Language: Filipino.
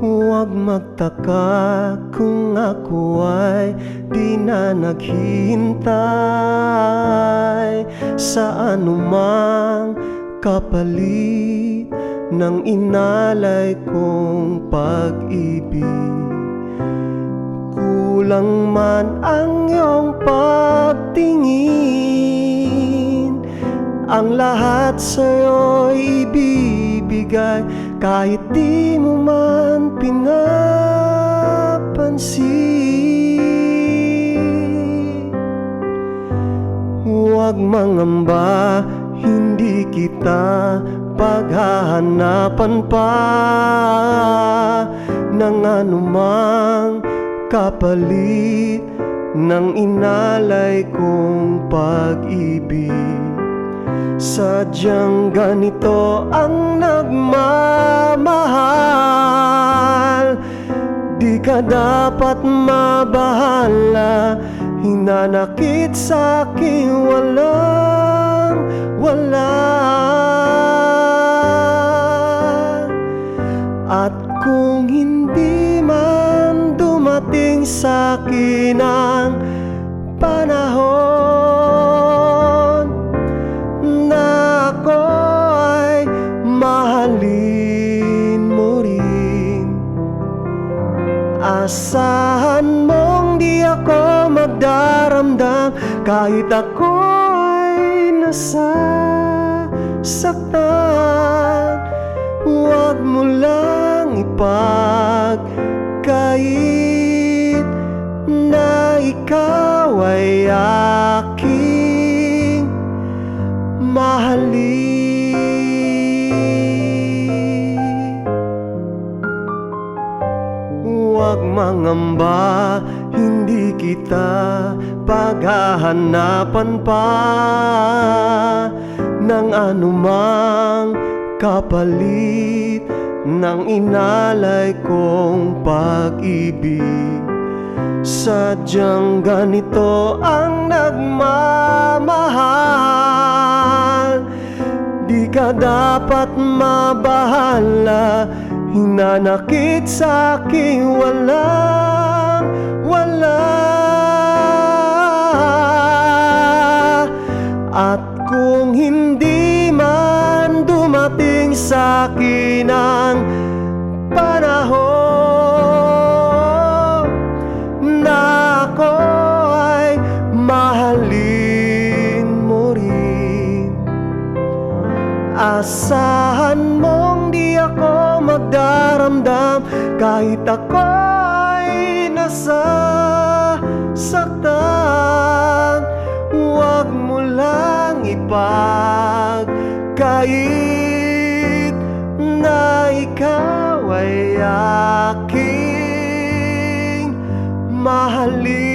magtaka kung ako ay di na naghihintay. Sa anumang kapalit ng inalay kong pag-ibig Kulang man ang iyong pagtingin. Ang lahat sa'yo'y ibibigay Kahit di mo man pinapansin Huwag mangamba, hindi kita paghahanapan pa. Ng anumang kapalit ng inalay kong pag-ibig Sadyang ganito ang nagmamahal Ka dapat mabahala Hinanakit sa akin walang wala. At kung hindi man dumating sa akin Asahan mong di ako magdaramdam Kahit ako ay nasasaktan Huwag mo lang ipagkait Huwag mangamba, hindi kita paghahanapan pa. Ng anumang kapalit ng inalay kong pag-ibig. Sadyang ganito ang nagmamahal. Di ka dapat mabahala. Hinanakit sa akin walang At kung hindi man dumating sa akin ang panahon Na ako ay mahalin mo rin. Asahan mong di ako magdaramdam Kahit ako ay nasasaktan ikaw ay aking mahalin